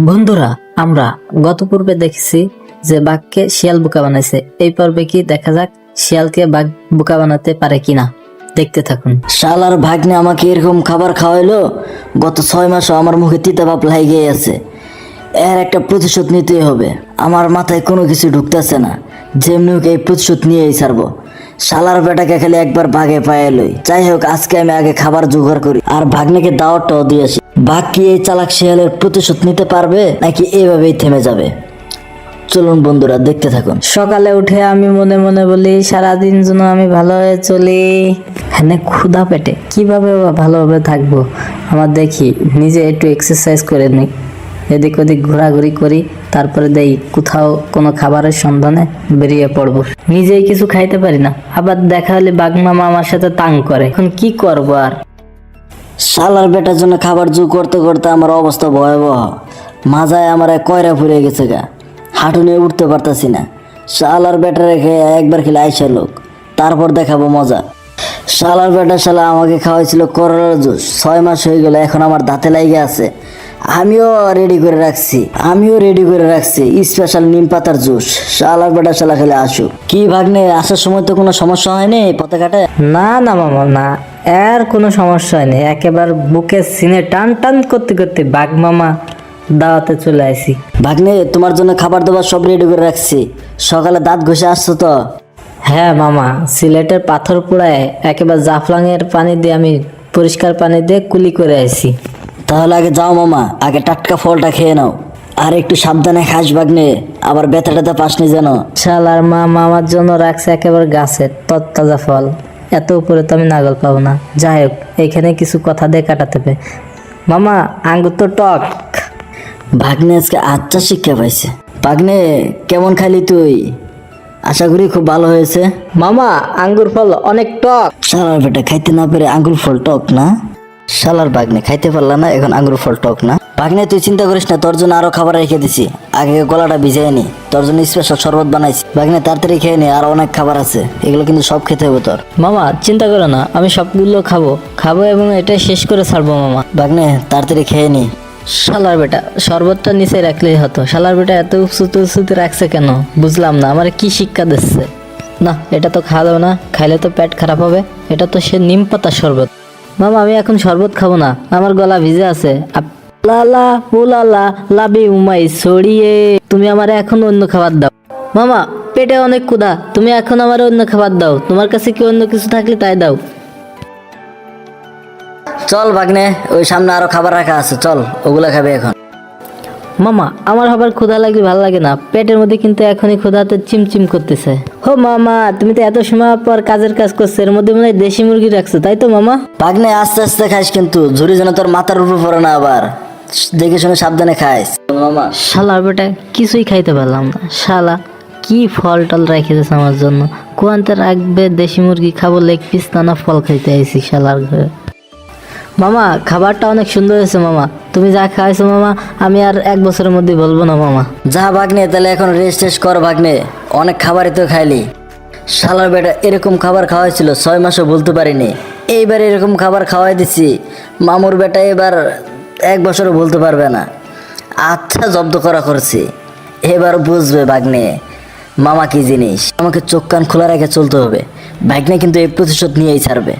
বন্ধুরা, আমরা গত পূর্বে দেখেছি যে বাঘকে শিয়াল বোকা বানাইছে। এই পর্বে কি দেখা যাক শিয়ালকে বাঘ বোকা বানাতে পারে কিনা। দেখতে থাকুন। শালার ভাগ্নে আমাকে এরকম খাবার খাওয়াইলো, গত ছয় মাসও আমার মুখে তিতা ভাব লাগিয়ে আছে। এর একটা প্রতিশোধ নিতেই হবে। আমার মাথায় কোনো কিছু ঢুকতেছে না। যেমনি এই প্রতিশোধ নিয়েই ছাড়বো। শালার বেটাকে খালি একবার বাঘে পায়ে লই। যাই হোক আজকে আমি আগে খাবার জোগাড় করি। আর ভাগ্নেকে দাওয়াতটাও দিয়েছি ভাগ কি এই চালাক শিয়ালের প্রতিশোধ নিতে পারবে, নাকি এভাবেই থেমে যাবে? চলুন বন্ধুরা, দেখতে থাকুন। সকালে উঠে আমি মনে মনে বলি, সারাদিন যেন আমি ভালো হয়ে চলি। হ্যাঁ ক্ষুধা পেটে। কীভাবে ভালোভাবে থাকব? আমার দেখি, নিজে একটু এক্সারসাইজ করে নিই। এদিক ওদিক ঘোরাঘুরি করি, তারপরে দেই কোথাও কোনো খাবারের সন্ধানে বেরিয়ে পড়ব। নিজেই কিছু খাইতে পারি না। আবার দেখা হলে বাঘ মামা আমার সাথে তাং করে। এখন কি করব আর? শালার বেটার জন্য খাবার জু করতে করতে আমার অবস্থা ভয়াবহ। মাজায় আমার এক কয়রা ফুরে গেছে গা। হাঁটু নিয়ে উঠতে পারতাছি না। শালার বেটা রেখে একবার খেলে আইসা লোক। তারপর দেখাবো মজা। শালার বেটা শালা আমাকে খাওয়াইছিল করলার জুস। ছয় মাস হয়ে গেল, এখন আমার দাঁতে লাগে আছে। আমিও রেডি করে রাখছি আমিও রেডি করে রাখছি। স্পেশাল নিম পাতার জুস। শালার বেটা শালা খেলে আসুক কি ভাগ্নে আসার সময় তো কোনো সমস্যা হয়নি পথে ঘাটে? না না মামা না। এর কোনো সমস্যা হয়নি। একেবারে বুকে সিনে টান টান করতে করতে বাঘ মামা দাওয়াতে চলে আসি ভাগ্নে তোমার জন্য খাবার দাবার সব রেডি করে রাখছি। সকালে দাঁত ঘষে আসছো তো? হ্যাঁ মামা সিলেটের পাথর পোড়ায় একেবারে জাফলাঙের পানি দিয়ে আমি পরিষ্কার পানি দিয়ে কুলি করে আসি তাহলে আগে যাও মামা আগে টাটকা ফলটা খেয়ে নাও। আর একটু সাবধানে খাস ভাগ্নে আবার ব্যথা ট্যাথা পাসনি যেন। শালার মা মামার জন্য রাখছে একেবারে গাছের তত্তাজা ফল। এত উপরে তো আমি নাগল পাবো না। যাই হোক এখানে কিছু কথা দিয়ে কাটাতে হবে। মামা আঙ্গুর তো টক। ভাগ্নে আজকে আচ্ছা শিক্ষা পাইছে। ভাগ্নে কেমন খালি তুই? আশা করি খুব ভালো হয়েছে। মামা আঙ্গুর ফল অনেক টক। শালার বেটা খাইতে না পেরে আঙ্গুর ফল টক না? শালার বাগনে খাইতে পারলা না এখন আঙ্গুর ফল টক না। বাগনে তুই চিন্তা করিস না তোর জন্য আরও খাবার রেখে দিছি। আগে গলাটা ভিজাই নি তোর জন্য স্পেশাল শরবত বানাইছি। বাগনে তাড়াতাড়ি খেয়ে নি আর অনেক খাবার আছে এগুলো কিন্তু সব খেতে হবে তোর। মামা চিন্তা করো না আমি সবগুলো খাব। খাব এবং এটা শেষ করে ছাড়বো মামা। বাগনে তাড়াতাড়ি খেয়ে নি। শালার বেটা শরবতটা নিচে রাখলেই হতো। শালার বেটা এত উঁচুতে উঁচুতে রাখছে কেন? বুঝলাম না আমার কি শিক্ষা দিচ্ছে? না এটা তো খাওয়া দাও না খাইলে তো পেট খারাপ হবে। এটা তো সে নিম পাতার শরবত। মামা, আমি এখন শরবত খাব না। আমার গলা ভিজে আছে। লালা লাবি উমাই তুমি আমার এখন অন্য খাবার দাও। মামা, পেটে অনেক কুদা তুমি এখন আমার অন্য খাবার দাও। তোমার কাছে কি অন্য কিছু থাকলে তাই দাও। চল ভাগ্নে ওই সামনে আরও খাবার রাখা আছে। চল, ওগুলা খাবে এখন। মামা আমার আবার ক্ষুধা লাগলে ভালো লাগে না। পেটের মধ্যে কিন্তু এখনই ক্ষুধাতে চিমচিম করতেছে। ও মামা তুমি তো এত সময় পর কাজের কাজ করছ এর মধ্যে মনে হয় দেশি মুরগি রাখছো তাই তো মামা? বাগনে আস্তে আস্তে খাইস কিন্তু ঝুড়ি যেন তোর মাথার উপর পড়ে না আবার। দেখে শুনে সাবধানে খাইস। মামা। শালা বেটা কিছুই খাইতে পারলাম না। শালা কি ফল টল রেখে দিয়েছে আমার জন্য? কোয়ান্তে রাখবে দেশি মুরগি খাব লেগ পিস নানা ফল খাইতে আইছি শালার ঘরে। মামা খাবারটা অনেক সুন্দর হয়েছে মামা। তুমি যা খাইছো মামা, আমি আর এক বছরের মধ্যে বলব না মামা। যা ভাগ্নে, তাহলে এখন রেস্ট টেস্ট কর ভাগ্নে। অনেক খাবারই তো খাইলি। শালার বেটা এরকম খাবার খাওয়াইছিল, ছয় মাসও বলতে পারিনি। এইবার এরকম খাবার খাওয়াই দিছি, মামুর বেটা এবার এক বছরও বলতে পারবে না। আচ্ছা জব্দ করা করছি। এবার বুঝবে ভাগ্নে, মামা কি জিনিস। আমাকে চোখ কান খোলা রেখে চলতে হবে। ভাগ্নে কিন্তু এই প্রতিশোধ নিয়েই ছাড়বে।